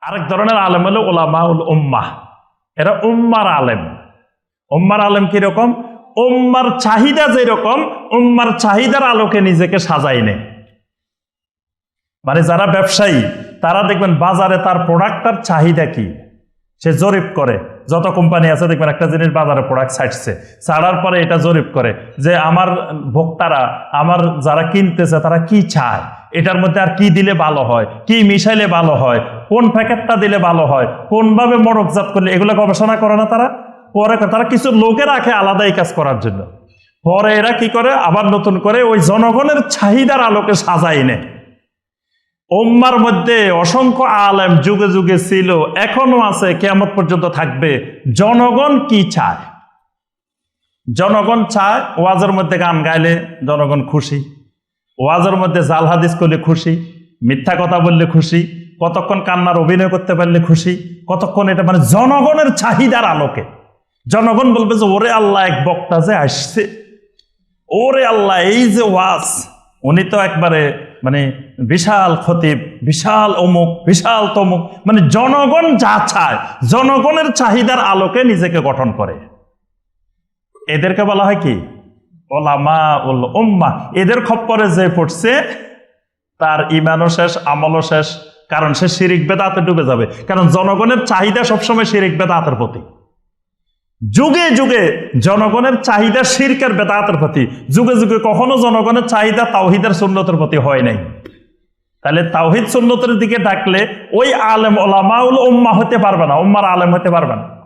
আরেক ধরনের আলেম হলো ওলামাউল উম্মাহ। এরা উম্মার আলেম। উম্মার আলেম কীরকম? উম্মার চাহিদা যেরকম, উম্মার চাহিদার আলোকে নিজেকে সাজাই নেয়। মানে যারা ব্যবসায়ী, তারা দেখবেন বাজারে তার প্রোডাক্টটার চাহিদা কি? সে জরিপ করে। যত কোম্পানি আছে, দেখবেন একটা জিনিস বাজারে প্রোডাক্ট ছাড়ছে। ছাড়ার পরে এটা জরিপ করে যে, আমার ভোক্তারা, আমার যারা কিনতেছে, তারা কি চায়? এটার মধ্যে আর কি দিলে ভালো হয়? কি মিশাইলে ভালো হয়? কোন প্যাকেটটা দিলে ভালো হয়? কোনভাবে মরকজাত করলে? এগুলো গবেষণা করে না তারা? পরে তারা কিছু লোকে রাখে আলাদা এই কাজ করার জন্য। পরে এরা কি করে? আবার নতুন করে ওই জনগণের চাহিদার আলোকে সাজাই নেয়। ওম্মার মধ্যে অসংখ্য আলেম যুগে যুগে ছিল, এখনও আছে কেমন পর্যন্ত থাকবে। জনগণ কি চায়? জনগণ চায় ওয়াজের মধ্যে গান গাইলে জনগণ খুশি, ওয়াজের মধ্যে জাল হাদিস করলে খুশি, মিথ্যা কথা বললে খুশি, কতক্ষণ কান্নার অভিনয় করতে পারলে খুশি, কতক্ষণ এটা মানে জনগণের চাহিদার আলোকে। জনগণ বলবে যে, ওরে আল্লাহ, এক বক্তা যে আসছে, ওরে আল্লাহ, এই যে ওয়াজ উনি তো একবারে মানে বিশাল খতিব, বিশাল অমুক, বিশাল তমুক মানে জনগণ যা চায়, জনগণের চাহিদার আলোকে নিজেকে গঠন করে। এদেরকে বলা হয় কি? ওলামা উল উম্মা। এদের খপ্পরে যে পড়ছে, তার ইমানও শেষ, আমলও শেষ। কারণ সে শিরিক বেদাতে ডুবে যাবে। কারণ জনগণের চাহিদা সবসময় শিরিক বেদাতের প্রতি যুগে যুগে জনগণের চাহিদা শিরকের বেদাতের প্রতি, যুগে যুগে কখনো জনগণের চাহিদা তাওহিদের সুন্নতের প্রতি হয় নাই। তাহলে তাওহিদ সুন্নতের দিকে ডাকলে ওই আলেম ওলামাউল উম্মা হতে পারবে না, উম্মার আলেম হতে পারবে না।